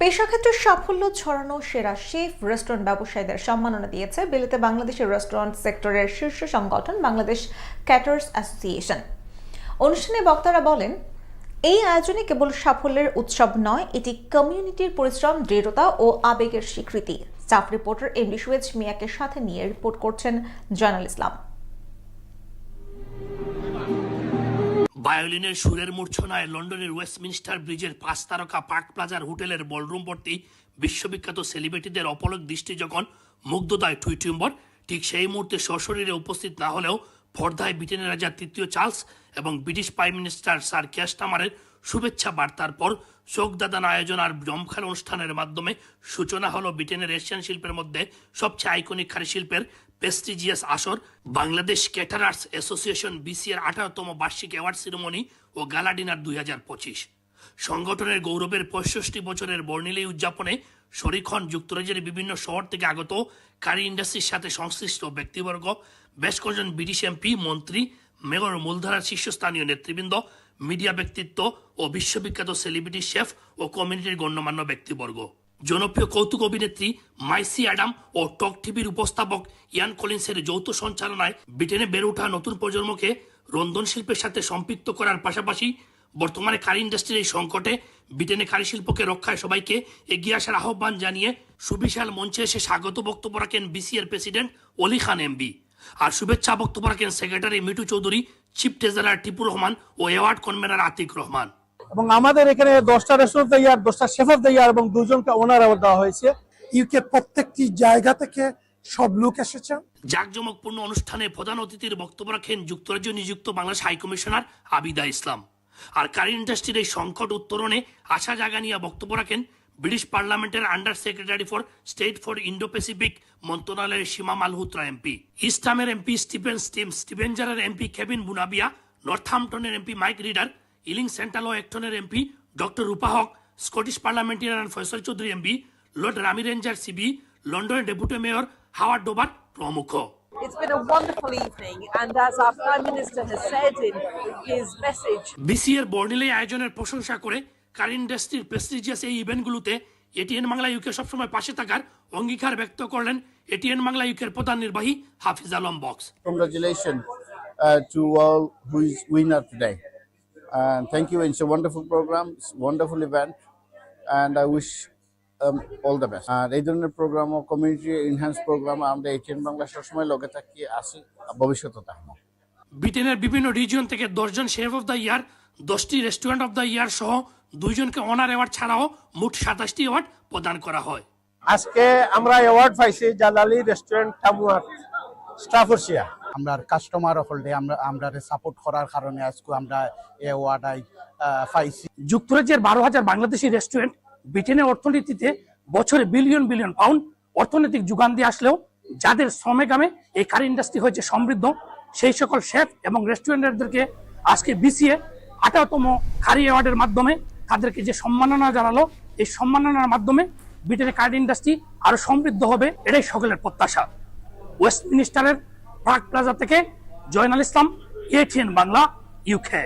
পেশাক্ষেত্রে সাফল্য ছড়ানো সেরা শেফ রেস্টুরেন্ট ব্যবসায়ীদের সম্মাননা দিয়েছে বিলেতে বাংলাদেশের রেস্টুরেন্ট সেক্টরের শীর্ষ সংগঠন বাংলাদেশ ক্যাটার্স অ্যাসোসিয়েশন। অনুষ্ঠানে বক্তারা বলেন, এই আয়োজনে কেবল সাফল্যের উৎসব নয়, এটি কমিউনিটির পরিশ্রম, দৃঢ়তা ও আবেগের স্বীকৃতি। স্টাফ রিপোর্টার এমডি সুয়েজ মিয়াকে সাথে নিয়ে রিপোর্ট করছেন জয়নাল ইসলাম। ভায়োলিনের সুরের মূর্ছনায় লন্ডনের ওয়েস্টমিনস্টার ব্রিজের পাঁচ তারকা পার্ক প্লাজার হোটেলের বলরুম ভর্তি বিশ্ববিখ্যাত সেলিব্রিটিদের অপলক দৃষ্টি যখন মুগ্ধতায় টুইটুম্বর, ঠিক সেই মুহূর্তে সশরীরে উপস্থিত না হলেও পর্দায় ব্রিটেনের রাজা তৃতীয় চার্লস এবং ব্রিটিশ প্রাইম মিনিস্টার স্যার ক্যাস্টামারের শুভেচ্ছা বার্তার পর চোখদাদান আয়োজন আর জমখান অনুষ্ঠানের মাধ্যমে সূচনা হলো ব্রিটেনের এশিয়ান শিল্পের মধ্যে সবচেয়ে আইকনিক খারি শিল্পের প্রেস্টিজিয়াস আসর বাংলাদেশ ক্যাটারার্স অ্যাসোসিয়েশন বিসিএর আঠারোতম বার্ষিক অ্যাওয়ার্ড সেরেমনি ও গালা ডিনার দুই হাজার পঁচিশ। সংগঠনের গৌরবের পঁয়ষষ্টি বছরের বর্ণিলী উদযাপনে শরিক হন যুক্তরাজ্যের বিভিন্ন শহর থেকে আগত কারি ইন্ডাস্ট্রির সাথে সংশ্লিষ্ট ব্যক্তিবর্গ, বেশ কয়েকজন ব্রিটিশ এমপি, মন্ত্রী, মেয়র মূলধারার শীর্ষস্থানীয় নেতৃবৃন্দ, মিডিয়া ব্যক্তিত্ব ও বিশ্ববিখ্যাত সেলিব্রিটি শেফ ও কমিউনিটির গণ্যমান্য ব্যক্তিবর্গ। জনপ্রিয় কৌতুক অভিনেত্রী মাইসি অ্যাডাম ও টক টিভির উপস্থাপক ইয়ান কলিন্সের যৌথ সঞ্চালনায় ব্রিটেনে বেড়ে ওঠা নতুন প্রজন্মকে রন্ধন শিল্পের সাথে সম্পৃক্ত করার পাশাপাশি বর্তমানে কারি ইন্ডাস্ট্রির এই সংকটে ব্রিটেনে কারি শিল্পকে রক্ষায় সবাইকে এগিয়ে আসার আহ্বান জানিয়ে সুবিশাল মঞ্চে এসে স্বাগত বক্তব্য রাখেন বিসিএর প্রেসিডেন্ট অলি খান এমবি। আর শুভেচ্ছা বক্তব্য রাখেন secretary Mitu Chowdhury, chief treasurer Tipu Rahman ও অ্যাওয়ার্ড কনভেনার আতিক রহমান। এবং আমাদের এখানে দশটা রেস্টুরেন্ট ইয়ার, দশটা শেফ অফ এবং দুজনকে ওনার অ্যাওয়ার্ড দেওয়া হয়েছে। ইউকে প্রত্যেকটি জায়গা থেকে সব লোক এসেছেন জাঁকজমকপূর্ণ অনুষ্ঠানে প্রধান অতিথির বক্তব্য রাখেন যুক্তরাজ্য নিযুক্ত বাংলাদেশ হাইকমিশনার আবিদা ইসলাম। আর কারি ইন্ডাস্ট্রির এই সংকট উত্তরণে আশা জাগা নিয়ে বক্তব্য রাখেন ব্রিটিশ পার্লামেন্টের under secretary for state for Indo Pacific মন্ত্রণালয়ের সীমা মালহোত্রা এমপি ইস্টামের এমপি স্টিফেন স্টিম স্টিভেঞ্জারের MP Kevin Bonavia নর্থহাম্পটনের MP Mike Reader Ealing Central ও একটনের MP doctor Rupa Huq Scottish parliamentarian Foysol Choudhury MP Lord Rami Ranger CB লন্ডনের deputy mayor Howard Dawber প্রমুখ It's been a wonderful evening, and as our Prime Minister has said in his message, বিসিএর বর্ণিলে আয়োজনের প্রশংসা করে কার ইন্ডাস্ট্রির prestigious এই ইভেন্টগুলোতে ATN Bangla UK সবসময় পাশে থাকার অঙ্গীকার ব্যক্ত করলেন এটিএন বাংলা ইউকের প্রধান নির্বাহী Hafiz Alam Bakhsh congratulations uh, to all who is winner today. And thank you. It's a wonderful program, it's a wonderful event, and I wish um, all the best. আর এই ধরনের প্রোগ্রাম ও community enhance program আমরা ATN Bangla সবসময় লগে থাকি আসি ভবিষ্যতে থাকব ব্রিটেনের বিভিন্ন রিজিয়ন থেকে দশজন শেফ অফ দ্য ইয়ার দশটি রেস্টুরেন্ট অফ দ্য ইয়ার সহ দুইজনকে অনার অ্যাওয়ার্ড ছাড়াও মোট সাতাশটি অ্যাওয়ার্ড প্রদান করা হয় আজকে আমরা অ্যাওয়ার্ড পাইছি জালালি রেস্টুরেন্ট টামুয়ার স্টাফরশিয়া আমরা কাস্টমার হলডে আমরা আমরা সাপোর্ট করার কারণে আজকে আমরা এই অ্যাওয়ার্ড পাইছি। যুক্তরাজ্যের বারো হাজার বাংলাদেশি রেস্টুরেন্ট ব্রিটেনের অর্থনীতিতে বছরে বিলিয়ন বিলিয়ন পাউন্ড অর্থনৈতিক যোগান দিয়ে আসলেও যাদের শ্রমে গামে এই কারি ইন্ডাস্ট্রি হয়েছে সমৃদ্ধ, সেই সকল শেফ এবং রেস্টুরেন্টদেরকে আজকে বিসিএ আঠারোতম কারি অ্যাওয়ার্ডের মাধ্যমে তাদেরকে যে সম্মাননা জানালো, এই সম্মাননার মাধ্যমে ব্রিটেনের কারি ইন্ডাস্ট্রি আরও সমৃদ্ধ হবে, এটাই সকলের প্রত্যাশা। ওয়েস্ট ওয়েস্টমিনিস্টারের পার্ক প্লাজা থেকে জয়নাল ইসলাম এটিএন বাংলা ইউকে